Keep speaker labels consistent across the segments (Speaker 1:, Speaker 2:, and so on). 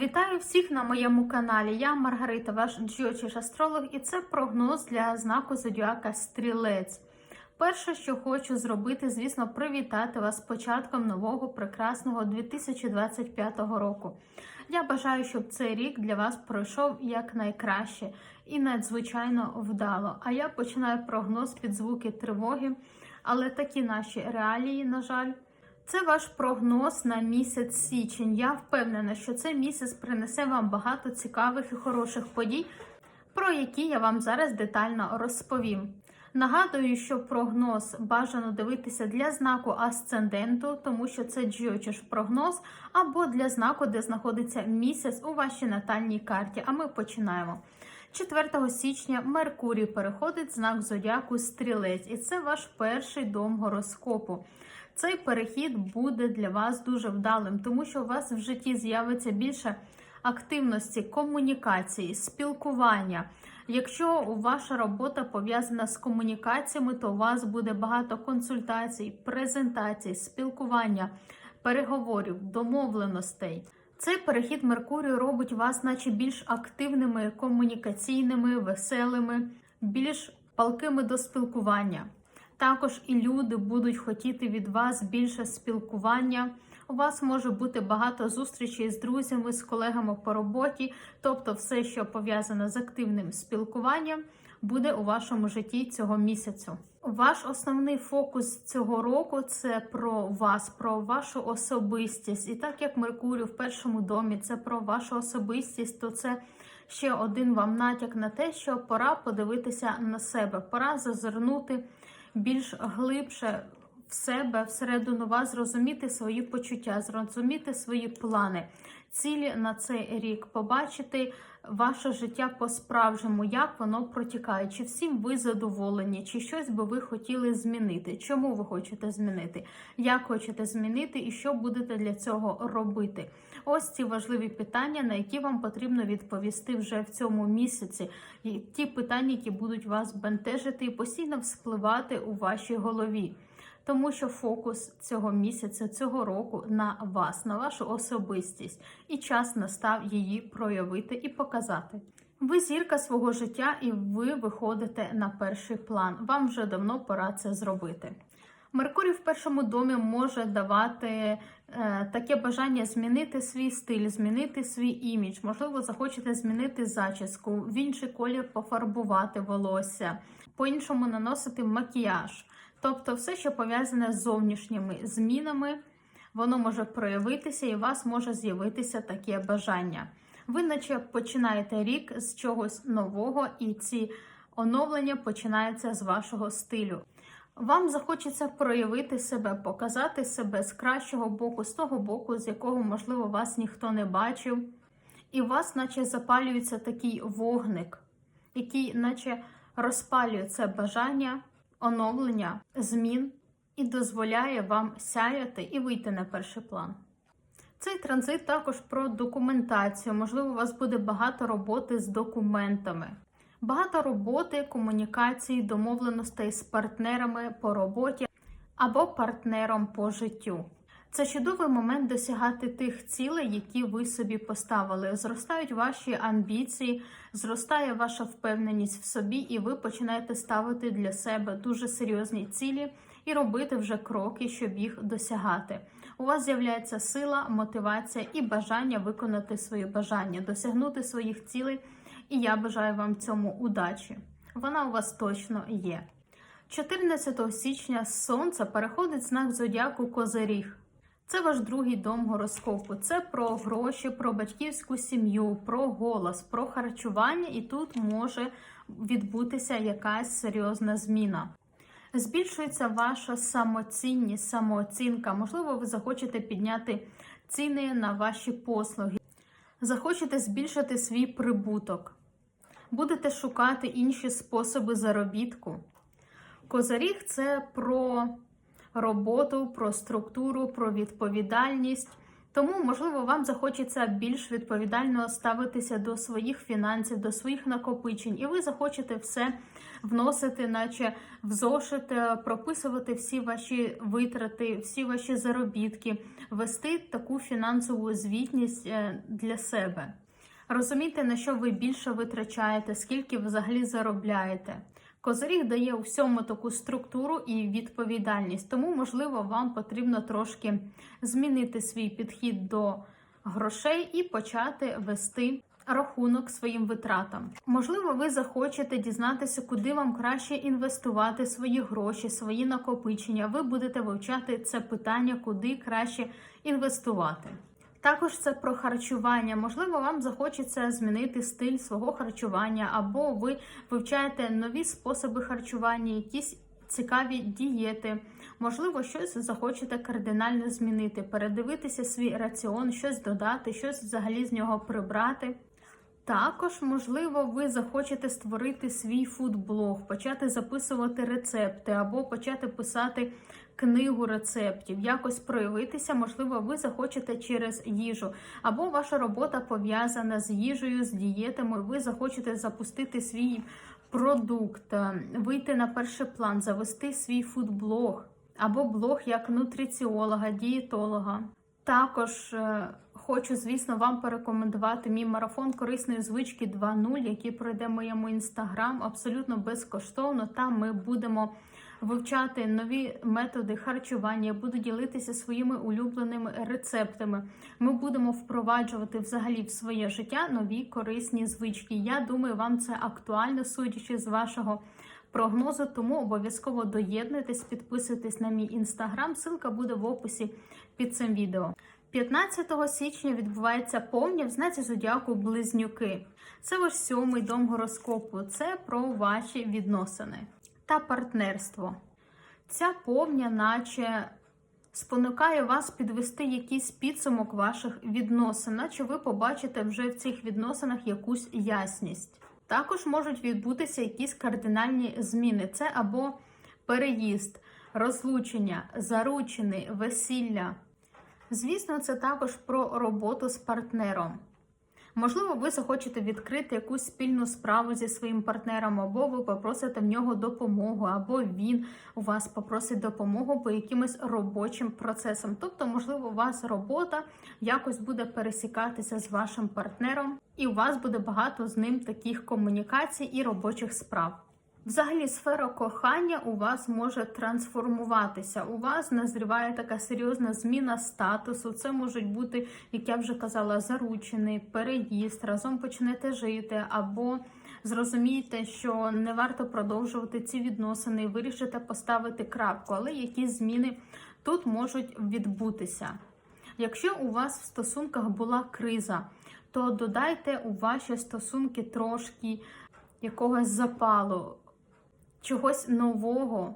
Speaker 1: Вітаю всіх на моєму каналі. Я Маргарита, ваш джіочиш астролог, і це прогноз для знаку Зодіака Стрілець. Перше, що хочу зробити, звісно, привітати вас з початком нового прекрасного 2025 року. Я бажаю, щоб цей рік для вас пройшов якнайкраще і надзвичайно вдало. А я починаю прогноз під звуки тривоги, але такі наші реалії, на жаль. Це ваш прогноз на місяць січень. Я впевнена, що цей місяць принесе вам багато цікавих і хороших подій, про які я вам зараз детально розповім. Нагадую, що прогноз бажано дивитися для знаку асценденту, тому що це джіочиш прогноз, або для знаку, де знаходиться місяць у вашій натальній карті. А ми починаємо. 4 січня Меркурій переходить знак зодіаку Стрілець, і це ваш перший дом гороскопу. Цей перехід буде для вас дуже вдалим, тому що у вас в житті з'явиться більше активності, комунікації, спілкування. Якщо ваша робота пов'язана з комунікаціями, то у вас буде багато консультацій, презентацій, спілкування, переговорів, домовленостей. Цей перехід Меркурію робить вас, наче більш активними, комунікаційними, веселими, більш палкими до спілкування. Також і люди будуть хотіти від вас більше спілкування. У вас може бути багато зустрічей з друзями, з колегами по роботі, тобто все, що пов'язане з активним спілкуванням, буде у вашому житті цього місяцю. Ваш основний фокус цього року це про вас, про вашу особистість. І так як Меркурій в першому домі це про вашу особистість, то це ще один вам натяк на те, що пора подивитися на себе, пора зазирнути більш глибше в себе, всередину вас, зрозуміти свої почуття, зрозуміти свої плани, цілі на цей рік, побачити ваше життя по-справжньому, як воно протікає, чи всім ви задоволені, чи щось би ви хотіли змінити, чому ви хочете змінити, як хочете змінити і що будете для цього робити. Ось ці важливі питання, на які вам потрібно відповісти вже в цьому місяці. І ті питання, які будуть вас бентежити і постійно вспливати у вашій голові. Тому що фокус цього місяця, цього року на вас, на вашу особистість, і час настав її проявити і показати. Ви зірка свого життя, і ви виходите на перший план. Вам вже давно пора це зробити. Меркурій в першому домі може давати е, таке бажання змінити свій стиль, змінити свій імідж. Можливо, захочете змінити зачіску, в інший колір пофарбувати волосся, по-іншому наносити макіяж. Тобто, все, що пов'язане з зовнішніми змінами, воно може проявитися і у вас може з'явитися таке бажання. Ви, наче починаєте рік з чогось нового, і ці оновлення починаються з вашого стилю. Вам захочеться проявити себе, показати себе з кращого боку, з того боку, з якого, можливо, вас ніхто не бачив. І у вас, наче запалюється такий вогник, який, наче розпалює це бажання, оновлення, змін і дозволяє вам сяяти і вийти на перший план. Цей транзит також про документацію. Можливо, у вас буде багато роботи з документами. Багато роботи, комунікації, домовленостей з партнерами по роботі або партнером по життю. Це чудовий момент досягати тих цілей, які ви собі поставили. Зростають ваші амбіції, зростає ваша впевненість в собі, і ви починаєте ставити для себе дуже серйозні цілі і робити вже кроки, щоб їх досягати. У вас з'являється сила, мотивація і бажання виконати свої бажання, досягнути своїх цілей. І я бажаю вам цьому удачі. Вона у вас точно є. 14 січня сонце переходить знак зодіаку Козиріг. Це ваш другий дом гороскопу. Це про гроші, про батьківську сім'ю, про голос, про харчування, і тут може відбутися якась серйозна зміна. Збільшується ваша самоцінність, самооцінка. Можливо, ви захочете підняти ціни на ваші послуги, захочете збільшити свій прибуток, будете шукати інші способи заробітку. Козаріг це про роботу, про структуру, про відповідальність, Тому, можливо, вам захочеться більш відповідально ставитися до своїх фінансів, до своїх накопичень, і ви захочете все вносити, наче в зошит, е, прописувати всі ваші витрати, всі ваші заробітки, вести таку фінансову звітність е, для себе. Розумійте, на що ви більше витрачаєте, скільки взагалі заробляєте. Козиріг дає всьому таку структуру і відповідальність, тому, можливо, вам потрібно трошки змінити свій підхід до грошей і почати вести рахунок своїм витратам. Можливо, ви захочете дізнатися, куди вам краще інвестувати свої гроші, свої накопичення. Ви будете вивчати це питання, куди краще інвестувати. Також це про харчування. Можливо, вам захочеться змінити стиль свого харчування, або ви вивчаєте нові способи харчування, якісь цікаві дієти. Можливо, щось захочете кардинально змінити, передивитися свій раціон, щось додати, щось взагалі з нього прибрати. Також, можливо, ви захочете створити свій фудблог, почати записувати рецепти або почати писати книгу рецептів, якось проявитися. Можливо, ви захочете через їжу, або ваша робота пов'язана з їжею, з дієтами. Ви захочете запустити свій продукт, е, вийти на перший план, завести свій фудблог або блог як нутриціолога, дієтолога. Також е, хочу, звісно, вам порекомендувати мій марафон корисної звички 2.0, який пройде в моєму інстаграм абсолютно безкоштовно. Там ми будемо вивчати нові методи харчування, буду ділитися своїми улюбленими рецептами. Ми будемо впроваджувати взагалі в своє життя нові корисні звички. Я думаю, вам це актуально, судячи з вашого. Прогнозу, тому обов'язково доєднуйтесь, підписуйтесь на мій інстаграм. Ссылка буде в описі під цим відео. 15 січня відбувається повня в знаці зодіаку Близнюки. Це ваш сьомий дом гороскопу. Це про ваші відносини та партнерство. Ця повня, наче спонукає вас підвести якийсь підсумок ваших відносин, наче ви побачите вже в цих відносинах якусь ясність. Також можуть відбутися якісь кардинальні зміни. Це або переїзд, розлучення, заручини, весілля. Звісно, це також про роботу з партнером. Можливо, ви захочете відкрити якусь спільну справу зі своїм партнером, або ви попросите в нього допомогу, або він у вас попросить допомогу по якимось робочим процесам. Тобто, можливо, у вас робота якось буде пересікатися з вашим партнером, і у вас буде багато з ним таких комунікацій і робочих справ. Взагалі, сфера кохання у вас може трансформуватися. У вас назріває така серйозна зміна статусу. Це можуть бути, як я вже казала, заручений, переїзд, разом почнете жити, або зрозумієте, що не варто продовжувати ці відносини, вирішите поставити крапку, але якісь зміни тут можуть відбутися. Якщо у вас в стосунках була криза, то додайте у ваші стосунки трошки якогось запалу чогось нового.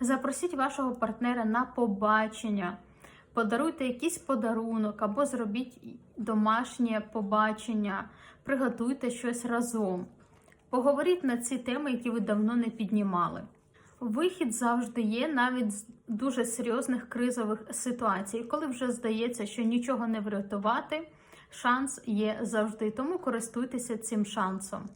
Speaker 1: Запросіть вашого партнера на побачення, подаруйте якийсь подарунок або зробіть домашнє побачення, приготуйте щось разом. Поговоріть на ці теми, які ви давно не піднімали. Вихід завжди є навіть з дуже серйозних кризових ситуацій. Коли вже здається, що нічого не врятувати, шанс є завжди. Тому користуйтеся цим шансом.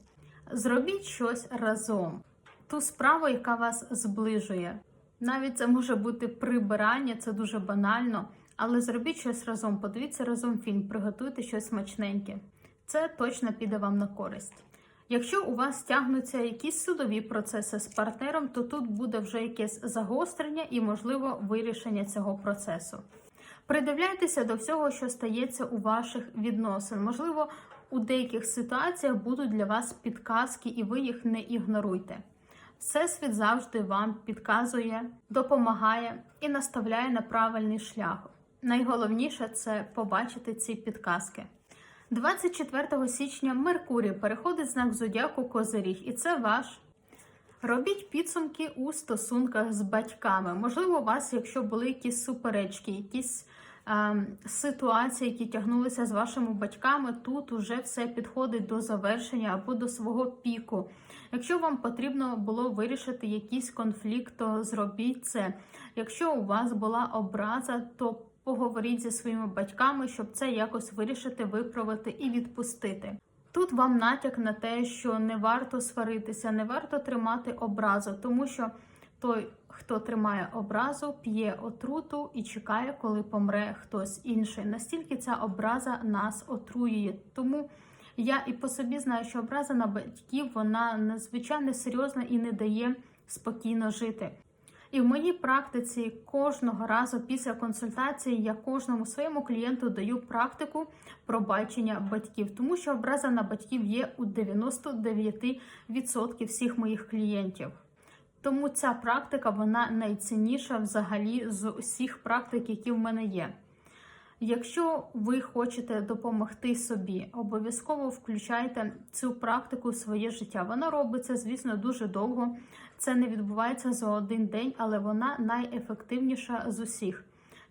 Speaker 1: Зробіть щось разом ту справу, яка вас зближує. Навіть це може бути прибирання, це дуже банально, але зробіть щось разом, подивіться разом фільм, приготуйте щось смачненьке. Це точно піде вам на користь. Якщо у вас тягнуться якісь судові процеси з партнером, то тут буде вже якесь загострення і, можливо, вирішення цього процесу. Придивляйтеся до всього, що стається у ваших відносин. Можливо, у деяких ситуаціях будуть для вас підказки, і ви їх не ігноруйте. Всесвіт завжди вам підказує, допомагає і наставляє на правильний шлях. Найголовніше це побачити ці підказки. 24 січня Меркурій переходить знак зодіаку Козиріг, і це ваш. Робіть підсумки у стосунках з батьками. Можливо, у вас, якщо були якісь суперечки, якісь ситуації, які тягнулися з вашими батьками, тут уже все підходить до завершення або до свого піку. Якщо вам потрібно було вирішити якийсь конфлікт, то зробіть це. Якщо у вас була образа, то поговоріть зі своїми батьками, щоб це якось вирішити, виправити і відпустити. Тут вам натяк на те, що не варто сваритися, не варто тримати образу, тому що той, хто тримає образу, п'є отруту і чекає, коли помре хтось інший. Настільки ця образа нас отруює. Тому я і по собі знаю, що образа на батьків вона надзвичайно серйозна і не дає спокійно жити. І в моїй практиці кожного разу після консультації я кожному своєму клієнту даю практику пробачення батьків, тому що образа на батьків є у 99% всіх моїх клієнтів. Тому ця практика вона найцінніша взагалі з усіх практик, які в мене є. Якщо ви хочете допомогти собі, обов'язково включайте цю практику в своє життя. Вона робиться, звісно, дуже довго. Це не відбувається за один день, але вона найефективніша з усіх.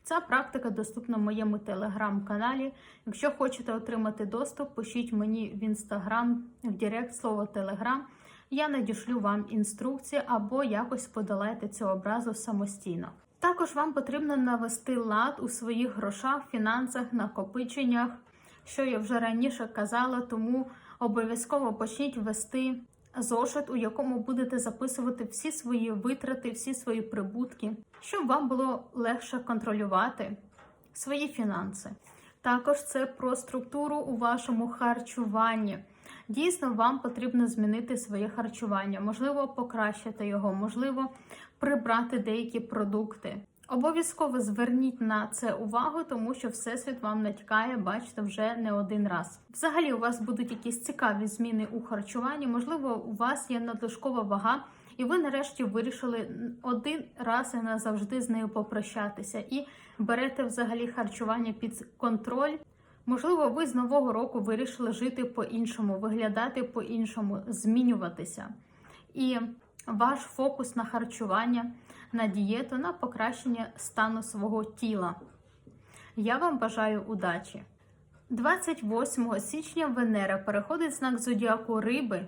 Speaker 1: Ця практика доступна в моєму телеграм-каналі. Якщо хочете отримати доступ, пишіть мені в інстаграм в Директ слово Телеграм. Я надішлю вам інструкції або якось подолайте цю образу самостійно. Також вам потрібно навести лад у своїх грошах, фінансах, накопиченнях, що я вже раніше казала, тому обов'язково почніть вести зошит, у якому будете записувати всі свої витрати, всі свої прибутки, щоб вам було легше контролювати свої фінанси. Також це про структуру у вашому харчуванні. Дійсно, вам потрібно змінити своє харчування, можливо, покращити його, можливо, прибрати деякі продукти. Обов'язково зверніть на це увагу, тому що всесвіт вам натякає, бачите, вже не один раз. Взагалі, у вас будуть якісь цікаві зміни у харчуванні. Можливо, у вас є надлишкова вага, і ви нарешті вирішили один раз і назавжди з нею попрощатися і берете взагалі харчування під контроль. Можливо, ви з нового року вирішили жити по-іншому, виглядати по-іншому, змінюватися. І ваш фокус на харчування, на дієту, на покращення стану свого тіла. Я вам бажаю удачі! 28 січня Венера переходить знак зодіаку Риби.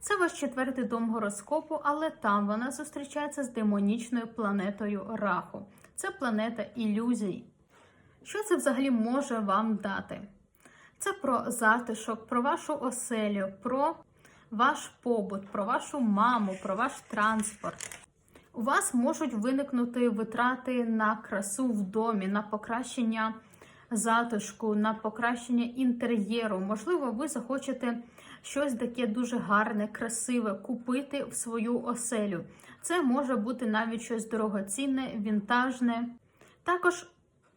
Speaker 1: Це ваш четвертий дом гороскопу, але там вона зустрічається з демонічною планетою Раху. Це планета ілюзій. Що це взагалі може вам дати? Це про затишок, про вашу оселю, про ваш побут, про вашу маму, про ваш транспорт. У вас можуть виникнути витрати на красу в домі, на покращення затишку, на покращення інтер'єру. Можливо, ви захочете щось таке дуже гарне, красиве купити в свою оселю. Це може бути навіть щось дорогоцінне, вінтажне. Також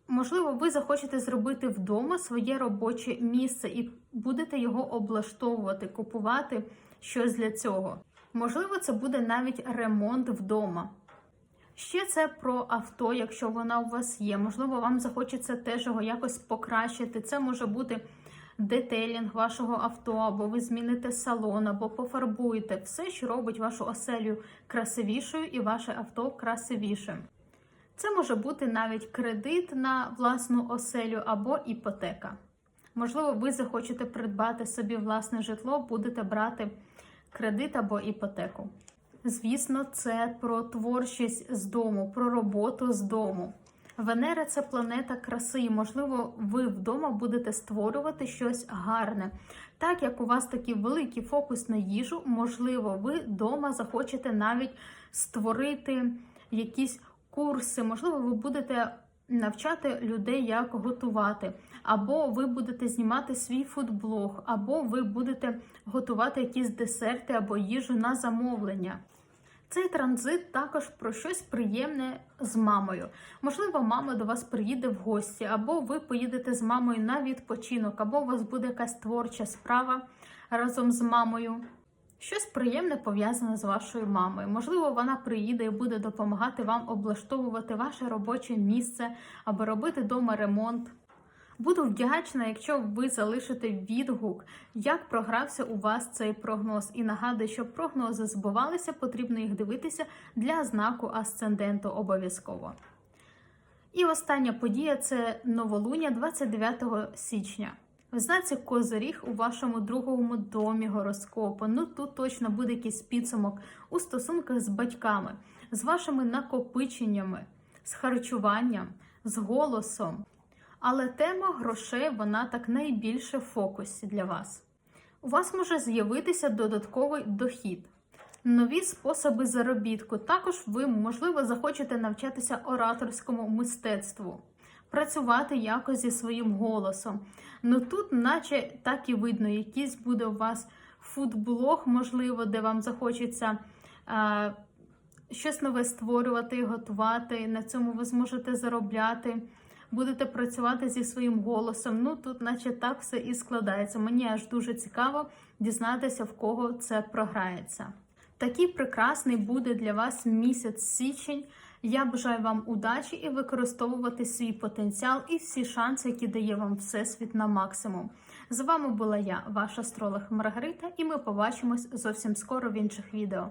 Speaker 1: Можливо, ви захочете зробити вдома своє робоче місце і будете його облаштовувати, купувати щось для цього. Можливо, це буде навіть ремонт вдома. Ще це про авто, якщо вона у вас є. Можливо, вам захочеться теж його якось покращити. Це може бути детелінг вашого авто, або ви зміните салон, або пофарбуєте все, що робить вашу оселю красивішою і ваше авто красивішим. Це може бути навіть кредит на власну оселю або іпотека. Можливо, ви захочете придбати собі власне житло, будете брати кредит або іпотеку. Звісно, це про творчість з дому, про роботу з дому. Венера це планета краси, і, можливо, ви вдома будете створювати щось гарне. Так як у вас такий великий фокус на їжу, можливо, ви вдома захочете навіть створити якісь курси, можливо, ви будете навчати людей, як готувати, або ви будете знімати свій фудблог, або ви будете готувати якісь десерти або їжу на замовлення. Цей транзит також про щось приємне з мамою. Можливо, мама до вас приїде в гості, або ви поїдете з мамою на відпочинок, або у вас буде якась творча справа разом з мамою. Щось приємне пов'язане з вашою мамою. Можливо, вона приїде і буде допомагати вам облаштовувати ваше робоче місце або робити вдома ремонт. Буду вдячна, якщо ви залишите відгук, як програвся у вас цей прогноз. І нагадую, щоб прогнози збувалися, потрібно їх дивитися для знаку асценденту обов'язково. І остання подія це новолуння 29 січня. В знаці Козиріг у вашому другому домі гороскопу. Ну тут точно буде якийсь підсумок у стосунках з батьками, з вашими накопиченнями, з харчуванням, з голосом. Але тема грошей вона так найбільше в фокусі для вас. У вас може з'явитися додатковий дохід, нові способи заробітку. Також ви, можливо, захочете навчатися ораторському мистецтву, працювати якось зі своїм голосом. Ну тут, наче так і видно, якийсь буде у вас фудблог, можливо, де вам захочеться. е, щось нове створювати, готувати. На цьому ви зможете заробляти. Будете працювати зі своїм голосом. Ну тут, наче так все і складається. Мені аж дуже цікаво дізнатися, в кого це програється. Такий прекрасний буде для вас місяць січень. Я бажаю вам удачі і використовувати свій потенціал і всі шанси, які дає вам Всесвіт на максимум. З вами була я, ваш астролог Маргарита, і ми побачимось зовсім скоро в інших відео.